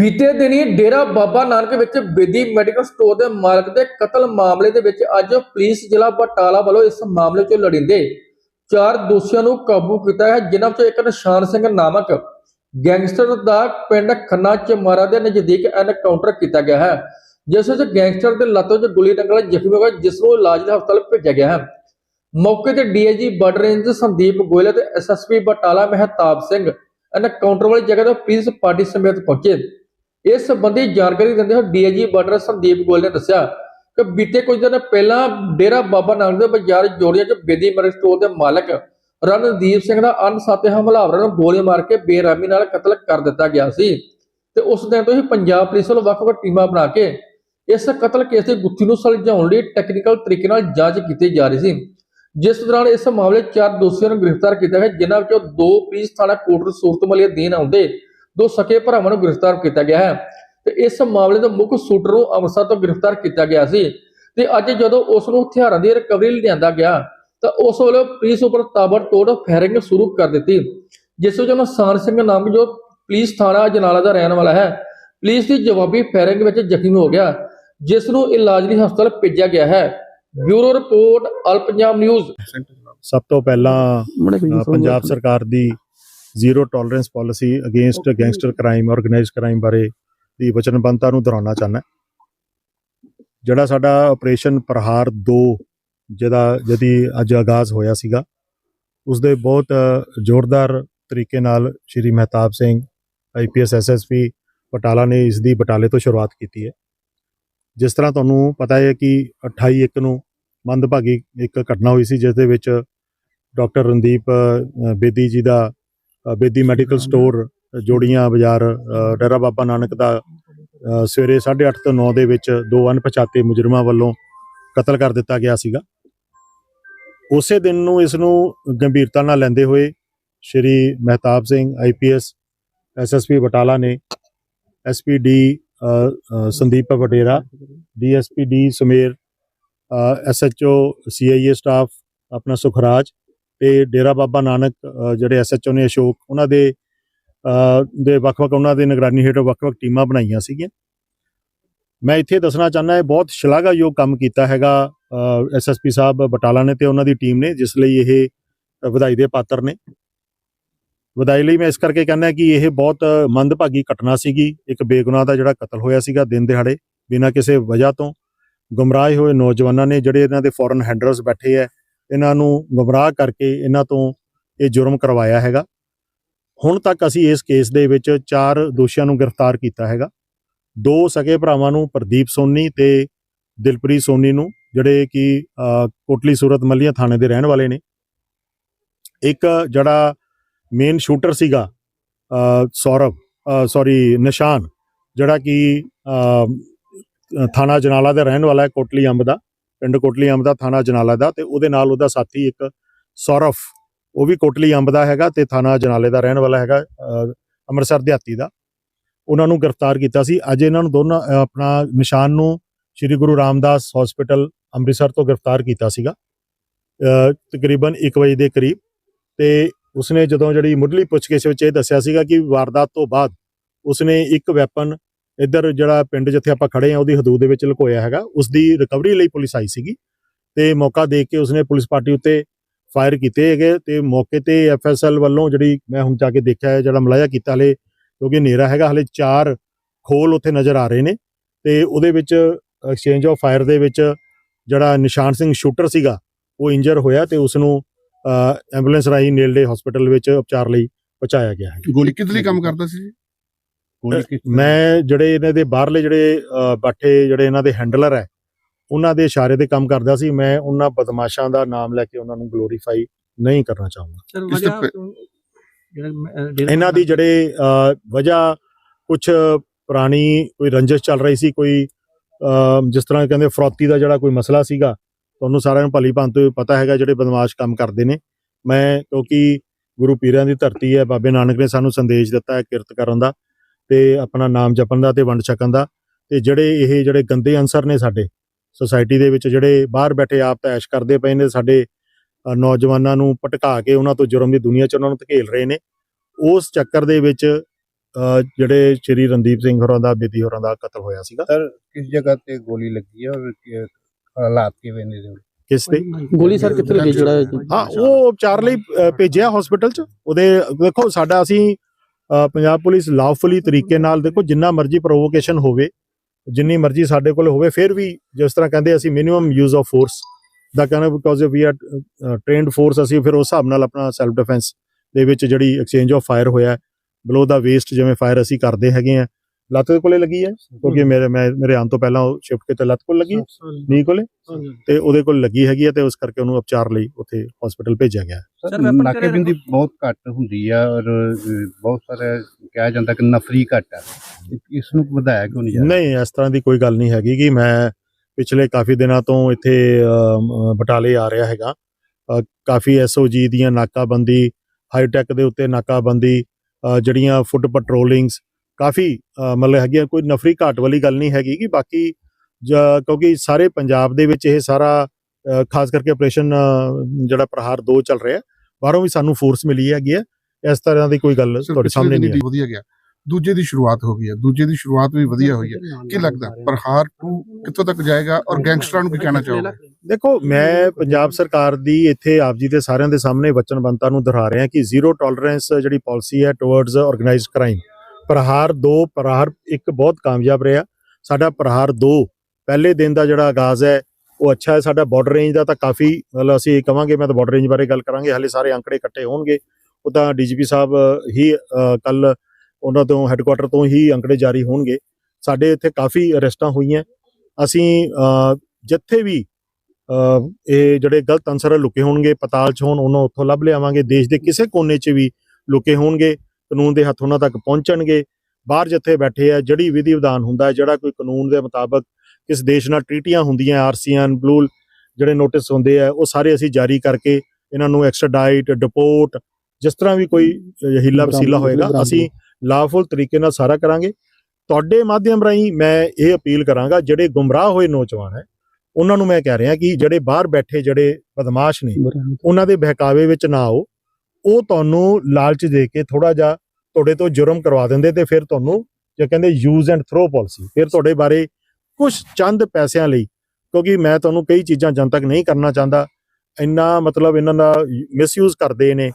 ਬੀਤੇ ਦਿਨੀ ਡੇਰਾ ਬਾਬਾ ਨਾਨਕ ਵਿੱਚ ਬੇਦੀ ਮੈਡੀਕਲ ਸਟੋਰ ਦੇ ਮਾਲਕ ਦੇ ਕਤਲ ਮਾਮਲੇ ਦੇ ਵਿੱਚ ਅੱਜ ਪੁਲਿਸ ਜ਼ਿਲ੍ਹਾ ਬਟਾਲਾ ਵੱਲੋਂ ਇਸ ਮਾਮਲੇ 'ਚ ਲੜਿੰਦੇ ਚਾਰ ਦੋਸ਼ੀਆਂ ਨੂੰ ਕਾਬੂ ਕੀਤਾ ਹੈ, ਜਿਨ੍ਹਾਂ ਵਿੱਚੋਂ ਇੱਕ ਨਿਸ਼ਾਨ ਸਿੰਘ ਨਾਮਕ ਗੈਂਗਸਟਰ ਦਾ ਪਿੰਡ ਖੰਨਾ ਚਮਾਰਾ ਦੇ ਨਜ਼ਦੀਕ ਐਨਕਾਊਂਟਰ ਕੀਤਾ ਗਿਆ ਹੈ, ਜਿਸ ਵਿੱਚ ਗੈਂਗਸਟਰ ਦੇ ਲੱਤ ਵਿੱਚ ਗੋਲੀ ਲੱਗਣ ਜ਼ਖਮੀ ਹੋ ਗਿਆ ਜਿਸ ਨੂੰ ਇਲਾਜ ਲਈ ਹਸਪਤਾਲ ਭੇਜਿਆ ਗਿਆ ਹੈ। ਮੌਕੇ ਤੇ DIG border range Sandeep Goyal ਅਤੇ ਐਸਐਸਪੀ ਬਟਾਲਾ ਮਹਿਤਾਬ ਸਿੰਘ। ਐਨਕਾਊਂਟਰ ਵਾਲੀ ਜਗ੍ਹਾ ਤੋਂ ਪੁਲਿਸ ਪਾਰਟੀ ਸਮੇਤ ਪਹੁੰਚੇ। ਇਸ ਸੰਬੰਧੀ ਜਾਣਕਾਰੀ ਦਿੰਦੇ ਹੋਏ ਡੀਆਈਜੀ ਬਾਰਡਰ ਸੰਦੀਪ ਗੋਇਲ ਨੇ ਦੱਸਿਆ ਕਿ ਬੀਤੇ ਕੁਝ ਦਿਨ ਪਹਿਲਾਂ ਡੇਰਾ ਬਾਬਾ ਨਾਨਕ ਦੇ ਬਾਜ਼ਾਰ ਜੋੜੀਆਂ 'ਚ ਬੇਦੀ ਮੈਡੀਕਲ ਸਟੋਰ ਦੇ ਮਾਲਕ ਰਣਦੀਪ ਸਿੰਘ ਦਾ ਅਣਸਾਤੇ ਹਮਲਾਵਰਾਂ ਨੂੰ ਗੋਲੀ ਮਾਰ ਕੇ ਬੇਰਾਮੀ ਨਾਲ ਕਤਲ ਕਰ ਦਿੱਤਾ ਗਿਆ ਸੀ ਤੇ ਉਸ ਦਿਨ ਤੋਂ ਹੀ ਪੰਜਾਬ ਪੁਲਿਸ ਵੱਲੋਂ ਵੱਖ-ਵੱਖ ਟੀਮਾਂ ਬਣਾ ਕੇ ਇਸ ਕਤਲ ਕੇਸ ਦੀ ਗੁੱਥੀ ਨੂੰ ਸੁਲਝਾਉਣ ਲਈ ਟੈਕਨੀਕਲ ਤਰੀਕੇ ਨਾਲ ਜਾਂਚ ਕੀਤੀ ਜਾ ਰਹੀ ਸੀ। ਜਿਸ ਦੌਰਾਨ ਇਸ ਮਾਮਲੇ 'ਚ ਚਾਰ ਦੋਸ਼ੀਆਂ ਨੂੰ ਗ੍ਰਿਫਤਾਰ ਕੀਤਾ ਗਿਆ, ਜਿਨ੍ਹਾਂ ਵਿੱਚੋਂ ਦੋ ਪੁਲਿਸ ਥਾਣਾ ਕੋਟਰ ਸੂਰਤਮਲੀ ਅਧੀਨ ਆਉਂਦੇ ਦੋ ਸਕੇ ਭਰਾਵਾਂ ਨੂੰ ਗ੍ਰਿਫਤਾਰ ਕੀਤਾ ਗਿਆ ਹੈ। ਤੇ ਇਸ ਮਾਮਲੇ ਦੇ ਮੁੱਖ ਸ਼ੂਟਰ ਨੂੰ ਅੰਮ੍ਰਿਤਸਰ ਤੋਂ ਗ੍ਰਿਫਤਾਰ ਕੀਤਾ ਗਿਆ ਸੀ। ਤੇ ਅੱਜ ਜਦੋਂ ਉਸ ਨੂੰ ਹਥਿਆਰਾਂ ਦੀ ਰਿਕਵਰੀ ਲਈ ਲਿਆਂਦਾ ਗਿਆ ਤਾਂ ਉਸ ਵੇਲੇ ਪੁਲਿਸ ਉੱਪਰ ਤਾਬੜਤੋੜ ਫਾਇਰਿੰਗ ਸ਼ੁਰੂ ਕਰ ਦਿੱਤੀ। ਜਿਸ ਵਿੱਚ ਨਿਸ਼ਾਨ ਸਿੰਘ ਨਾਮ ਜੋ ਪੁਲਿਸ ਥਾਣਾ ਜਨਾਲਾ ਦਾ ਰਹਿਣ ਵਾਲਾ ਹੈ ਪੁਲਿਸ ਦੀ ਜਵਾਬੀ ਫਾਇਰਿੰਗ ਵਿੱਚ ਜ਼ਖਮੀ ਹੋ ਗਿਆ ਜਿਸ ਨੂੰ ਇਲਾਜ ਲਈ ਹਸਪਤਾਲ ਭੇਜਿਆ ਗਿਆ ਹੈ। Bureau report all Punjab news. ਸਭ ਤੋਂ ਪਹਿਲਾਂ ਪੰਜਾਬ ਸਰਕਾਰ ਦੀ zero tolerance policy against gangster crime organised crime ਬਾਰੇ ਦੀ ਵਚਨਬੱਧਤਾ ਨੂੰ ਦੁਹਰਾਉਣਾ ਚਾਹੁੰਦਾ। ਜਿਹੜਾ ਸਾਡਾ ਆਪਰੇਸ਼ਨ ਪ੍ਰਹਾਰ 2 ਜਿਹਦਾ ਜਿਹਦੀ ਅੱਜ ਆਗਾਜ਼ ਹੋਇਆ ਸੀਗਾ ਉਸ ਦੇ ਬਹੁਤ ਜ਼ੋਰਦਾਰ ਤਰੀਕੇ ਨਾਲ ਸ਼੍ਰੀ ਮਹਿਤਾਬ ਸਿੰਘ ਆਈਪੀਐਸ ਐਸਐਸਪੀ ਬਟਾਲਾ ਨੇ ਇਸ ਦੀ ਬਟਾਲੇ ਤੋਂ ਸ਼ੁਰੂਆਤ ਕੀਤੀ ਹੈ। ਜਿਸ ਤਰ੍ਹਾਂ ਤੁਹਾਨੂੰ ਪਤਾ ਹੈ ਕਿ 28 ਇੱਕ ਨੂੰ ਮੰਦਭਾਗੀ ਇੱਕ ਘਟਨਾ ਹੋਈ ਸੀ ਜਿਸ ਦੇ ਵਿੱਚ ਡਾਕਟਰ ਰਣਦੀਪ ਬੇਦੀ ਜੀ ਦਾ ਬੇਦੀ ਮੈਡੀਕਲ ਸਟੋਰ ਜੋੜੀਆਂ ਬਾਜ਼ਾਰ ਡੇਰਾ ਬਾਬਾ ਨਾਨਕ ਦਾ ਸਵੇਰੇ 8:30 ਤੋਂ 9 ਦੇ ਵਿੱਚ ਦੋ ਅਣਪਛਾਤੇ ਮੁਜਰਮਾਂ ਵੱਲੋਂ ਕਤਲ ਕਰ ਦਿੱਤਾ ਗਿਆ ਸੀਗਾ। ਉਸੇ ਦਿਨ ਨੂੰ ਇਸ ਨੂੰ ਗੰਭੀਰਤਾ ਨਾਲ ਲੈਂਦੇ ਹੋਏ ਸ਼੍ਰੀ ਮਹਿਤਾਬ ਸਿੰਘ ਆਈਪੀਐਸ ਐਸਐਸਪੀ ਬਟਾਲਾ ਨੇ SPD Sandeep Vadera DSP D Sameer SHO CIA staff ਆਪਣਾ ਸੁਖਰਾਜ ਤੇ ਡੇਰਾ ਬਾਬਾ ਨਾਨਕ ਅ, ਜਿਹੜੇ ਐਸਐਚਓ ਨੇ ਅਸ਼ੋਕ ਉਹਨਾਂ ਦੇ ਦੇ ਵੱਖ-ਵੱਖ ਉਹਨਾਂ ਦੇ ਨਿਗਰਾਨੀ ਹੇਠ ਵੱਖ-ਵੱਖ ਟੀਮਾਂ ਬਣਾਈਆਂ ਸੀਗੀਆਂ। ਮੈਂ ਇੱਥੇ ਦੱਸਣਾ ਚਾਹੁੰਦਾ ਹੈ ਬਹੁਤ ਸ਼ਲਾਘਾਯੋਗ ਕੰਮ ਕੀਤਾ ਹੈਗਾ ਐਸਐਸਪੀ ਸਾਹਿਬ ਬਟਾਲਾ ਨੇ ਤੇ ਉਹਨਾਂ ਦੀ ਟੀਮ ਨੇ ਜਿਸ ਲਈ ਇਹ ਵਧਾਈ ਦੇ ਪਾਤਰ ਨੇ। ਵਧਾਈ ਲਈ ਮੈਂ ਇਸ ਕਰਕੇ ਕਹਿੰਦਾ ਕਿ ਇਹ ਬਹੁਤ ਮੰਦਭਾਗੀ ਘਟਨਾ ਸੀਗੀ। ਇੱਕ ਬੇਗੁਨਾਹ ਦਾ ਜਿਹੜਾ ਕਤਲ ਹੋਇਆ ਸੀਗਾ ਦਿਨ ਦਿਹਾੜੇ ਬਿਨਾਂ ਕਿਸੇ ਵਜ੍ਹਾ ਤੋਂ। ਗੁੰਮਰਾਹ ਹੋਏ ਨੌਜਵਾਨਾਂ ਨੇ ਜਿਹੜੇ ਇਹਨਾਂ ਦੇ ਫੋਰਨ ਹੈਂਡਲਰਸ ਬੈਠੇ ਆ ਇਹਨਾਂ ਨੂੰ ਗੁੰਮਰਾਹ ਕਰਕੇ ਇਹਨਾਂ ਤੋਂ ਇਹ ਜੁਰਮ ਕਰਵਾਇਆ ਹੈਗਾ। ਹੁਣ ਤੱਕ ਅਸੀਂ ਇਸ ਕੇਸ ਦੇ ਵਿੱਚ ਚਾਰ ਦੋਸ਼ੀਆਂ ਨੂੰ ਗ੍ਰਿਫਤਾਰ ਕੀਤਾ ਹੈਗਾ। ਦੋ ਸਕੇ ਭਰਾਵਾਂ ਨੂੰ ਪ੍ਰਦੀਪ ਸੋਨੀ ਤੇ ਦਿਲਪ੍ਰੀਤ ਸੋਨੀ ਨੂੰ ਜਿਹੜੇ ਕਿ ਕੋਟਲੀ ਸੂਰਤ ਮੱਲੀਆਂ ਥਾਣੇ ਦੇ ਰਹਿਣ ਵਾਲੇ ਨੇ। ਇੱਕ ਜਿਹੜਾ ਮੇਨ ਸ਼ੂਟਰ ਸੀਗਾ ਅ, ਸੌਰਵ ਸੌਰੀ ਨਿਸ਼ਾਨ ਜਿਹੜਾ ਕਿ ਥਾਣਾ ਜਨਾਲਾ ਦਾ ਰਹਿਣ ਵਾਲਾ ਹੈ ਕੋਟਲੀ ਅੰਬ ਦਾ। ਪਿੰਡ ਕੋਟਲੀ ਅੰਬ ਦਾ ਥਾਣਾ ਜਨਾਲਾ ਦਾ ਤੇ ਉਹਦੇ ਨਾਲ ਉਹਦਾ ਸਾਥੀ ਇੱਕ ਸੌਰਵ, ਉਹ ਵੀ ਕੋਟਲੀ ਅੰਬ ਦਾ ਹੈਗਾ ਤੇ ਥਾਣਾ ਜਨਾਲੇ ਦਾ ਰਹਿਣ ਵਾਲਾ ਹੈਗਾ ਅੰਮ੍ਰਿਤਸਰ ਦਿਹਾਤੀ ਦਾ। ਉਹਨਾਂ ਨੂੰ ਗ੍ਰਿਫਤਾਰ ਕੀਤਾ ਸੀ। ਅੱਜ ਇਹਨਾਂ ਨੂੰ ਦੋਨਾਂ ਆਪਣਾ ਨਿਸ਼ਾਨ ਨੂੰ ਸ੍ਰੀ ਗੁਰੂ ਰਾਮਦਾਸ ਹਸਪੀਟਲ ਅੰਮ੍ਰਿਤਸਰ ਤੋਂ ਗ੍ਰਿਫਤਾਰ ਕੀਤਾ ਸੀਗਾ। ਤਕਰੀਬਨ 1 ਵਜੇ ਦੇ ਕਰੀਬ ਤੇ ਉਸਨੇ ਜਦੋਂ ਜਿਹੜੀ ਮੁੱਢਲੀ ਪੁੱਛਗਿੱਛ ਵਿੱਚ ਇਹ ਦੱਸਿਆ ਸੀਗਾ ਕਿ ਵਾਰਦਾਤ ਤੋਂ ਬਾਅਦ ਉਸਨੇ ਇੱਕ ਵੈਪਨ ਇੱਧਰ ਜਿਹੜਾ ਪਿੰਡ ਜਿੱਥੇ ਆਪਾਂ ਖੜੇ ਆ, ਉਹਦੀ ਹਦੂਦ ਦੇ ਵਿੱਚ ਲੁਕੋਇਆ ਹੈਗਾ। ਉਸ ਦੀ ਰਿਕਵਰੀ ਲਈ ਪੁਲਿਸ ਆਈ ਸੀਗੀ ਤੇ ਮੌਕਾ ਦੇਖ ਕੇ ਉਸਨੇ ਪੁਲਿਸ ਪਾਰਟੀ ਉੱਤੇ ਫਾਇਰ ਕੀਤੇ ਹੈਗੇ ਤੇ ਮੌਕੇ ਤੇ ਐਫਐਸਐਲ ਵੱਲੋਂ ਜਿਹੜੀ ਮੈਂ ਹੁਣ ਜਾ ਕੇ ਦੇਖਿਆ ਹੈ, ਜਿਹੜਾ ਮਲਾਇਆ ਕੀਤਾ ਹਲੇ, ਕਿਉਂਕਿ ਹਨੇਰਾ ਹੈਗਾ, ਹਲੇ ਚਾਰ ਖੋਲ ਉੱਥੇ ਨਜ਼ਰ ਆ ਰਹੇ ਨੇ ਤੇ ਉਹਦੇ ਵਿੱਚ ਐਕਸਚੇਂਜ ਆਫ ਫਾਇਰ ਦੇ ਵਿੱਚ ਜਿਹੜਾ ਨਿਸ਼ਾਨ ਸਿੰਘ ਸ਼ੂਟਰ ਸੀਗਾ, ਉਹ ਇੰਜਰ ਹੋਇਆ ਤੇ ਉਸ ਨੂੰ ਐਂਬੂਲੈਂਸ ਰਾਹੀਂ ਨੇਲਡੇ ਹਸਪੀਟਲ ਵਿੱਚ ਉਪਚਾਰ ਲਈ ਪਹੁੰਚਾਇਆ ਗਿਆ ਹੈ। ਗੋਲੀ ਕਿਸ ਕੰਮ ਕਰਦਾ ਸੀ ਮੈਂ ਜਿਹੜੇ ਇਹਨਾਂ ਦੇ ਬਾਹਰਲੇ ਜਿਹੜੇ ਬਾਠੇ ਜਿਹੜੇ ਇਹਨਾਂ ਦੇ ਹੈਂਡਲਰ ਹੈ ਉਹਨਾਂ ਦੇ ਇਸ਼ਾਰੇ ਤੇ ਕੰਮ ਕਰਦਾ ਸੀ ਮੈਂ ਉਹਨਾਂ ਬਦਮਾਸ਼ਾਂ ਦਾ ਨਾਮ ਲੈ ਕੇ ਉਹਨਾਂ ਨੂੰ ਗਲੋਰੀਫਾਈ ਨਹੀਂ ਕਰਨਾ ਚਾਹੁੰਦਾ। ਇਹਨਾਂ ਦੀ ਜਿਹੜੇ ਵਜ੍ਹਾ ਕੁਝ ਪੁਰਾਣੀ ਕੋਈ ਰੰਜਿਸ਼ ਚੱਲ ਰਹੀ ਸੀ ਕੋਈ ਜਿਸ ਤਰ੍ਹਾਂ ਕਹਿੰਦੇ ਫਰੌਤੀ ਦਾ ਜਿਹੜਾ ਕੋਈ ਮਸਲਾ ਸੀਗਾ ਤੁਹਾਨੂੰ ਸਾਰਿਆਂ ਨੂੰ ਭਲੀ ਭਾਂਤ ਪਤਾ ਹੈਗਾ ਜਿਹੜੇ ਬਦਮਾਸ਼ ਕੰਮ ਕਰਦੇ ਨੇ। ਮੈਂ ਕਿਉਂਕਿ ਗੁਰੂ ਪੀਰਾਂ ਦੀ ਧਰਤੀ ਹੈ ਬਾਬੇ ਨਾਨਕ ਨੇ ਸਾਨੂੰ ਸੰਦੇਸ਼ ਦਿੱਤਾ ਹੈ ਕਿਰਤ ਕਰਨ ਦਾ। ਤੇ ਆਪਣਾ ਨਾਮ ਜਪਣ ਦਾ ਤੇ ਵੰਡ ਛਕਣ ਦਾ। ਤੇ ਜਿਹੜੇ ਇਹ ਜਿਹੜੇ ਗੰਦੇ ਅਨਸਰ ਨੇ ਸਾਡੇ ਸੋਸਾਇਟੀ ਦੇ ਵਿੱਚ ਜਿਹੜੇ ਬਾਹਰ ਬੈਠੇ ਆਪ ਤਾਂ ਐਸ਼ ਕਰਦੇ ਪਏ ਨੇ ਸਾਡੇ ਨੌਜਵਾਨਾਂ ਨੂੰ ਭਟਕਾ ਕੇ ਉਹਨਾਂ ਤੋਂ ਜੁਰਮ ਦੀ ਦੁਨੀਆ 'ਚ ਉਹਨਾਂ ਨੂੰ ਧਕੇਲ ਰਹੇ ਨੇ। ਉਸ ਚੱਕਰ ਦੇ ਵਿੱਚ ਜਿਹੜੇ ਸ਼੍ਰੀ ਰਣਦੀਪ ਸਿੰਘ ਹੋਰਾਂ ਦਾ ਬੇਦੀ ਹੋਰਾਂ ਦਾ ਕਤਲ ਹੋਇਆ ਸੀਗਾ। ਸਰ ਕਿਸ ਜਗ੍ਹਾ ਤੇ ਗੋਲੀ ਲੱਗੀ ਹੈ ਔਰ ਕਿ- ਹਾਲਾਤ ਕਿਵੇਂ ਨੇ ਜੀ? ਕਿਸ ਤੇ? ਗੋਲੀ ਸਰ ਕਿੱਥੇ ਲੱਗੀ ਜਿਹੜਾ ਹਾਂ ਉਹ ਉਪਚਾਰ ਲਈ ਭੇਜਿਆ ਹਸਪੀਟਲ ਚ। ਉਹਦੇ ਦੇਖੋ ਸਾਡਾ ਅਸੀਂ ਪੰਜਾਬ ਪੁਲਿਸ ਲਾਫੁਲੀ ਤਰੀਕੇ ਨਾਲ ਦੇਖੋ ਜਿੰਨਾ ਮਰਜ਼ੀ ਪ੍ਰੋਵੋਕੇਸ਼ਨ ਹੋਵੇ, ਜਿੰਨੀ ਮਰਜ਼ੀ ਸਾਡੇ ਕੋਲ ਹੋਵੇ, ਫਿਰ ਵੀ ਜਿਸ ਤਰ੍ਹਾਂ ਕਹਿੰਦੇ ਅਸੀਂ ਮਿਨੀਮਮ ਯੂਜ਼ ਆਫ ਫੋਰਸ ਦਾ ਕਹਿੰਦਾ because we are trained force ਅਸੀਂ ਫਿਰ ਉਸ ਹਿਸਾਬ ਨਾਲ ਆਪਣਾ ਸੈਲਫ ਡਿਫੈਂਸ ਦੇ ਵਿੱਚ ਜਿਹੜੀ ਐਕਸਚੇਂਜ ਆਫ ਫਾਇਰ ਹੋਇਆ ਬਲੋ ਦਾ ਵੇਸਟ ਜਿਵੇਂ ਫਾਇਰ ਅਸੀਂ ਕਰਦੇ ਹੈਗੇ ਆ ਲੱਤ ਕੋਲੇ ਲੱਗੀ ਹੈ ਕਿਉਂਕਿ ਮੇਰੇ ਮੈਂ ਮੇਰੇ ਆਉਣ ਤੋਂ ਪਹਿਲਾਂ ਉਹ ਸ਼ਿਫਟ ਕਿਤੇ ਲੱਤ ਕੋਲ ਲੱਗੀ ਨੀ ਕੋਲੇ। ਤੇ ਉਹਦੇ ਕੋਲ ਲੱਗੀ ਹੈਗੀ ਹੈ ਤੇ ਉਸ ਕਰਕੇ ਉਹਨੂੰ ਉਪਚਾਰ ਲਈ ਉੱਥੇ ਹਸਪੀਟਲ ਭੇਜਿਆ ਗਿਆ ਨਾਕੇਬੰਦੀ ਬਹੁਤ ਘੱਟ ਹੁੰਦੀ ਆ ਔਰ ਬਹੁਤ ਸਾਰੇ ਕਿਹਾ ਜਾਂਦਾ ਕਿ ਨਫਰੀ ਘੱਟ ਆ। ਇਸ ਨੂੰ ਵਧਾਇਆ ਕਿਉਂ ਨਹੀਂ ਜਾ ਨਹੀਂ ਇਸ ਤਰ੍ਹਾਂ ਦੀ ਕੋਈ ਗੱਲ ਨਹੀਂ ਹੈਗੀ ਕਿ ਮੈਂ ਪਿਛਲੇ ਕਾਫੀ ਦਿਨਾਂ ਤੋਂ ਇੱਥੇ ਬਟਾਲੇ ਆ ਰਿਹਾ ਹੈਗਾ। ਕਾਫੀ ਐਸਓਜੀ ਦੀਆਂ ਨਾਕਾਬੰਦੀ ਹਾਈਟੈਕ ਦੇ ਉੱਤੇ ਨਾਕਾਬੰਦੀ ਜਿਹੜੀਆਂ ਫੁੱਟ ਪੈਟਰੋਲਿੰਗਸ ਕਾਫੀ ਮਤਲਬ ਹੈਗੀਆਂ ਕੋਈ ਨਫਰੀ ਘਾਟ ਵਾਲੀ ਗੱਲ ਨਹੀਂ ਹੈਗੀ ਕਿ ਬਾਕੀ ਕਿਉਂਕਿ ਸਾਰੇ ਪੰਜਾਬ ਦੇ ਵਿੱਚ ਇਹ ਸਾਰਾ ਖਾਸ ਕਰਕੇ ਆਪਰੇਸ਼ਨ ਜਿਹੜਾ ਪ੍ਰਹਾਰ 2 ਚੱਲ ਰਿਹਾ ਬਾਹਰੋਂ ਵੀ ਸਾਨੂੰ ਫੋਰਸ ਮਿਲੀ ਹੈਗੀ ਹੈ ਇਸ ਤਰ੍ਹਾਂ ਦੀ ਕੋਈ ਗੱਲ ਤੁਹਾਡੇ ਸਾਹਮਣੇ ਨਹੀਂ ਹੈ ਵਧੀਆ ਗਿਆ ਦੂਜੇ ਦੀ ਸ਼ੁਰੂਆਤ ਹੋ ਗਈ ਹੈ ਦੂਜੇ ਦੀ ਸ਼ੁਰੂਆਤ ਵੀ ਵਧੀਆ ਹੋਈ ਹੈ। ਕੀ ਲੱਗਦਾ ਪ੍ਰਹਾਰ 2 ਕਿੱਥੋਂ ਤੱਕ ਜਾਏਗਾ ਔਰ ਗੈਂਗਸਟਰਾਂ ਨੂੰ ਕੀ ਕਹਿਣਾ ਚਾਹੋਗੇ? ਦੇਖੋ ਮੈਂ ਪੰਜਾਬ ਸਰਕਾਰ ਦੀ ਇੱਥੇ ਆਪ ਜੀ ਦੇ ਸਾਰਿਆਂ ਦੇ ਸਾਹਮਣੇ ਵਚਨਬੰਧਤਾ ਨੂੰ ਦੁਹਰਾ ਰਿਹਾ ਕਿ ਜ਼ੀਰੋ ਟੋਲਰੈਂਸ ਜਿਹੜੀ ਪਾਲਿਸੀ ਹੈ towards organised crime Prahar 2 Prahar ਇੱਕ ਬਹੁਤ ਕਾਮਯਾਬ ਰਿਹਾ। ਸਾਡਾ ਪ੍ਰਹਾਰ 2 ਪਹਿਲੇ ਦਿਨ ਦਾ ਜਿਹੜਾ ਆਗਾਜ਼ ਹੈ, ਉਹ ਅੱਛਾ ਹੈ। ਸਾਡਾ ਬਾਰਡਰ ਰੇਂਜ ਦਾ ਤਾਂ ਕਾਫੀ, ਮਤਲਬ ਅਸੀਂ ਕਵਾਂਗੇ, ਮੈਂ ਤਾਂ ਬਾਰਡਰ ਰੇਂਜ ਬਾਰੇ ਗੱਲ ਕਰਾਂਗੇ, ਹਾਲੇ ਸਾਰੇ ਅੰਕੜੇ ਇਕੱਠੇ ਹੋਣਗੇ। ਉਹ ਤਾਂ ਡੀਜੀਪੀ ਸਾਹਿਬ ਹੀ ਕੱਲ ਉਹਨਾਂ ਤੋਂ ਹੈੱਡਕੁਆਟਰ ਤੋਂ ਹੀ ਅੰਕੜੇ ਜਾਰੀ ਹੋਣਗੇ। ਸਾਡੇ ਇੱਥੇ ਕਾਫੀ ਅਰੈਸਟਾਂ ਹੋਈਆਂ। ਅਸੀਂ ਜਿੱਥੇ ਵੀ ਇਹ ਜਿਹੜੇ ਗਲਤ ਅਨਸਰ ਲੁਕੇ ਹੋਣਗੇ, ਪਤਾਲ ਚ ਹੋਣ ਉਹਨਾਂ ਉੱਥੋਂ ਲੱਭ ਲਿਆਵਾਂਗੇ। ਦੇਸ਼ ਦੇ ਕਿਸੇ ਕੋਨੇ 'ਚ ਵੀ ਲੁਕੇ ਹੋਣਗੇ। ਕਾਨੂੰਨ ਦੇ ਹੱਥ ਉਹਨਾਂ ਤੱਕ ਪਹੁੰਚਣਗੇ। ਬਾਹਰ ਜਿੱਥੇ ਬੈਠੇ ਆ ਜਿਹੜੀ ਵਿਧੀ ਵਿਧਾਨ ਹੁੰਦਾ ਹੈ, ਜਿਹੜਾ ਕੋਈ ਕਾਨੂੰਨ ਦੇ ਮੁਤਾਬਕ ਕਿਸ ਦੇਸ਼ ਨਾਲ ਟ੍ਰੀਟੀਆਂ ਹੁੰਦੀਆਂ ਆਰਸੀਐਨ ਬਲੂਲ ਜਿਹੜੇ ਨੋਟਿਸ ਹੁੰਦੇ ਆ ਉਹ ਸਾਰੇ ਅਸੀਂ ਜਾਰੀ ਕਰਕੇ ਇਹਨਾਂ ਨੂੰ ਐਕਸਟ੍ਰਾਡਾਈਟ ਡਿਪੋਰਟ ਜਿਸ ਤਰ੍ਹਾਂ ਵੀ ਕੋਈ ਹੀਲਾ ਵਸੀਲਾ ਹੋਏਗਾ ਅਸੀਂ ਲਾਫੁਲ ਤਰੀਕੇ ਨਾਲ ਸਾਰਾ ਕਰਾਂਗੇ। ਤੁਹਾਡੇ ਮਾਧਿਅਮ ਰਾਹੀਂ ਮੈਂ ਇਹ ਅਪੀਲ ਕਰਾਂਗਾ ਜਿਹੜੇ ਗੁੰਮਰਾਹ ਹੋਏ ਨੌਜਵਾਨ ਹੈ ਉਹਨਾਂ ਨੂੰ ਮੈਂ ਕਹਿ ਰਿਹਾ ਕਿ ਜਿਹੜੇ ਬਾਹਰ ਬੈਠੇ ਜਿਹੜੇ ਬਦਮਾਸ਼ ਨੇ ਉਹਨਾਂ ਦੇ ਬਹਿਕਾਵੇ ਵਿੱਚ ਨਾ ਆਓ। ਉਹ ਤੁਹਾਨੂੰ ਲਾਲਚ ਦੇ ਕੇ ਥੋੜਾ ਜਿਹਾ ਤੁਹਾਡੇ ਤੋਂ ਜੁਰਮ ਕਰਵਾ ਦਿੰਦੇ ਤੇ ਫਿਰ ਤੁਹਾਨੂੰ ਜੇ ਕਹਿੰਦੇ ਯੂਜ਼ ਐਂਡ ਥਰੋ ਪਾਲਿਸੀ ਫਿਰ ਤੁਹਾਡੇ ਬਾਰੇ ਕੁਝ ਚੰਦ ਪੈਸਿਆਂ ਲਈ ਕਿਉਂਕਿ ਮੈਂ ਤੁਹਾਨੂੰ ਕਈ ਚੀਜ਼ਾਂ ਜਨਤਕ ਨਹੀਂ ਕਰਨਾ ਚਾਹੁੰਦਾ ਇੰਨਾ ਮਤਲਬ ਇਹਨਾਂ ਦਾ ਮਿਸਯੂਜ਼ ਕਰਦੇ ਨੇ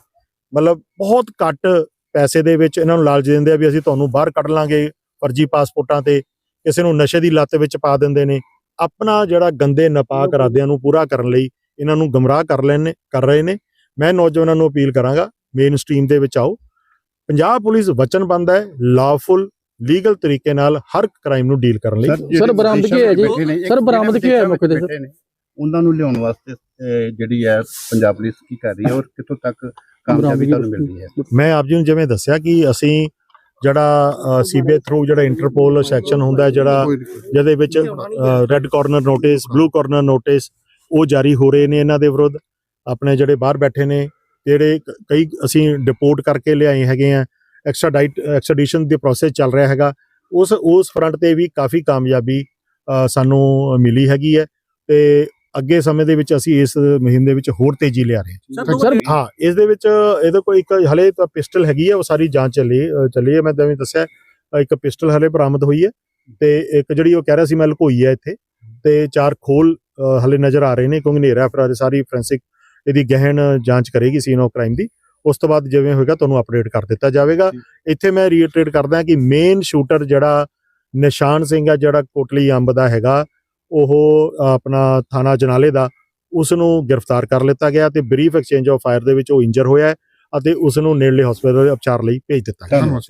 ਮਤਲਬ ਬਹੁਤ ਘੱਟ ਪੈਸੇ ਦੇ ਵਿੱਚ ਇਹਨਾਂ ਨੂੰ ਲਾਲਚ ਦਿੰਦੇ ਆ ਵੀ ਅਸੀਂ ਤੁਹਾਨੂੰ ਬਾਹਰ ਕੱਢ ਲਾਂਗੇ ਫਰਜ਼ੀ ਪਾਸਪੋਰਟਾਂ ਤੇ ਕਿਸੇ ਨੂੰ ਨਸ਼ੇ ਦੀ ਲੱਤ ਵਿੱਚ ਪਾ ਦਿੰਦੇ ਨੇ ਆਪਣਾ ਜਿਹੜਾ ਗੰਦੇ ਨਪਾਕ ਇਰਾਦਿਆਂ ਨੂੰ ਪੂਰਾ ਕਰਨ ਲਈ ਇਹਨਾਂ ਨੂੰ ਗਮਰਾਹ ਕਰ ਲੈਣੇ ਕਰ ਰਹੇ ਨੇ ਮੈਂ ਨੌਜਵਾਨਾਂ ਨੂੰ ਅਪੀਲ ਕਰਾਂਗਾ ਮੇਨ ਸਟ੍ਰੀਮ ਦੇ ਵਿੱਚ ਆਓ। ਪੰਜਾਬ ਪੁਲਿਸ ਵਚਨਬੰਦ ਹੈ ਲਾਫੁਲ ਲੀਗਲ ਤਰੀਕੇ ਨਾਲ ਹਰ ਕ੍ਰਾਈਮ ਨੂੰ ਡੀਲ ਕਰਨ ਲਈ। ਜਿਹੜੇ ਬਰਾਮਦ ਕੀ ਹੋਇਆ ਜੀ? ਸਰ, ਬਰਾਮਦ ਜਿਹੜੇ ਕੀ ਹੋਇਆ ਵਿਦੇਸ਼ਾਂ ਮੌਕੇ ਤੇ, ਉਹਨਾਂ ਨੂੰ ਲਿਆਉਣ ਵਾਸਤੇ ਜਿਹੜੀ ਹੈ ਪੰਜਾਬ ਪੁਲਿਸ ਕੀ ਕਰ ਰਹੀ ਹੈ ਔਰ ਕਿੱਥੋਂ ਤੱਕ ਕਾਮਯਾਬੀ ਤੁਹਾਨੂੰ ਮਿਲਦੀ ਹੈ? ਮੈਂ ਆਪ ਜੀ ਨੂੰ ਜਿਵੇਂ ਦੱਸਿਆ ਕਿ ਅਸੀਂ ਜਿਹੜਾ ਸੀਬੀਆਈ ਥਰੂ ਜਿਹੜਾ ਇੰਟਰਪੋਲ ਸੈਕਸ਼ਨ ਹੁੰਦਾ ਹੈ ਜਿਹੜਾ। ਜਿਹਦੇ ਵਿੱਚ red corner notice blue corner notice ਉਹ ਜਾਰੀ ਹੋ ਰਹੇ ਨੇ ਇਹਨਾਂ ਦੇ ਵਿਰੁੱਧ। ਆਪਣੇ ਜਿਹੜੇ ਬਾਹਰ ਬੈਠੇ ਨੇ ਜਿਹੜੇ ਕਈ ਅਸੀਂ ਡਿਪੋਰਟ ਕਰਕੇ ਲਿਆਏ ਹੈਗੇ ਆ ਐਕਸਟ੍ਰਾਡਾਈਟ ਐਕਸਟ੍ਰੈਡੀਸ਼ਨ ਦੀ ਪ੍ਰੋਸੈਸ ਚੱਲ ਰਿਹਾ ਹੈਗਾ ਉਸ ਉਸ ਫਰੰਟ ਤੇ ਵੀ ਕਾਫੀ ਕਾਮਯਾਬੀ ਸਾਨੂੰ ਮਿਲੀ ਹੈਗੀ ਹੈ ਤੇ ਅੱਗੇ ਸਮੇਂ ਦੇ ਵਿੱਚ ਅਸੀਂ ਇਸ ਮੁਹਿੰਮ ਦੇ ਵਿੱਚ ਹੋਰ ਤੇਜ਼ੀ ਲਿਆ ਰਹੇ ਹਾਂ। ਸਰ ਹਾਂ ਇਸ ਦੇ ਵਿੱਚ ਇਹਦੇ ਕੋਲ ਇੱਕ ਹਲੇ ਤਾਂ ਪਿਸਟਲ ਹੈਗੀ ਹੈ ਉਹ ਸਾਰੀ ਜਾਂਚ ਚੱਲੀ ਚੱਲੀ ਹੈ ਮੈਂ ਜਿਵੇਂ ਦੱਸਿਆ ਇੱਕ ਪਿਸਟਲ ਹਲੇ ਬਰਾਮਦ ਹੋਈ ਹੈ ਤੇ ਇੱਕ ਜਿਹੜੀ ਉਹ ਕਹਿ ਰਿਹਾ ਸੀ ਮੈਂ ਲੁਕੋਈ ਹੈ ਇੱਥੇ ਤੇ ਚਾਰ ਖੋਲ ਹਲੇ ਨਜ਼ਰ ਆ ਰਹੇ ਨੇ ਕਿਉਂਕਿ ਹਨੇਰਾ ਫਿਰ ਸਾਰੀ ਫੋਰੈਂਸਿਕ ਇਹਦੀ ਗਹਿਣ ਜਾਂਚ ਕਰੇਗੀ ਸੀਨ ਆਫ ਕ੍ਰਾਈਮ ਦੀ ਉਸ ਤੋਂ ਬਾਅਦ ਜਿਵੇਂ ਹੋਏਗਾ ਤੁਹਾਨੂੰ ਅਪਡੇਟ ਕਰ ਦਿੱਤਾ ਜਾਵੇਗਾ। ਇੱਥੇ ਮੈਂ ਰੀਇਟਰੇਟ ਕਰਦਾ ਕਿ ਮੇਨ ਸ਼ੂਟਰ ਜਿਹੜਾ ਨਿਸ਼ਾਨ ਸਿੰਘ ਹੈ ਜਿਹੜਾ ਕੋਟਲੀ ਅੰਬ ਦਾ ਹੈਗਾ ਉਹ ਆਪਣਾ ਥਾਣਾ ਜਨਾਲੇ ਦਾ ਉਸ ਨੂੰ ਗ੍ਰਿਫਤਾਰ ਕਰ ਲਿੱਤਾ ਗਿਆ ਤੇ ਬਰੀਫ ਐਕਸਚੇਂਜ ਆਫ ਫਾਇਰ ਦੇ ਵਿੱਚ ਉਹ ਇੰਜਰ ਹੋਇਆ ਅਤੇ ਉਸ ਨੂੰ ਨੇੜਲੇ ਹਸਪਤਾਲ ਉਪਚਾਰ ਲਈ ਭੇਜ ਦਿੱਤਾ ਗਿਆ।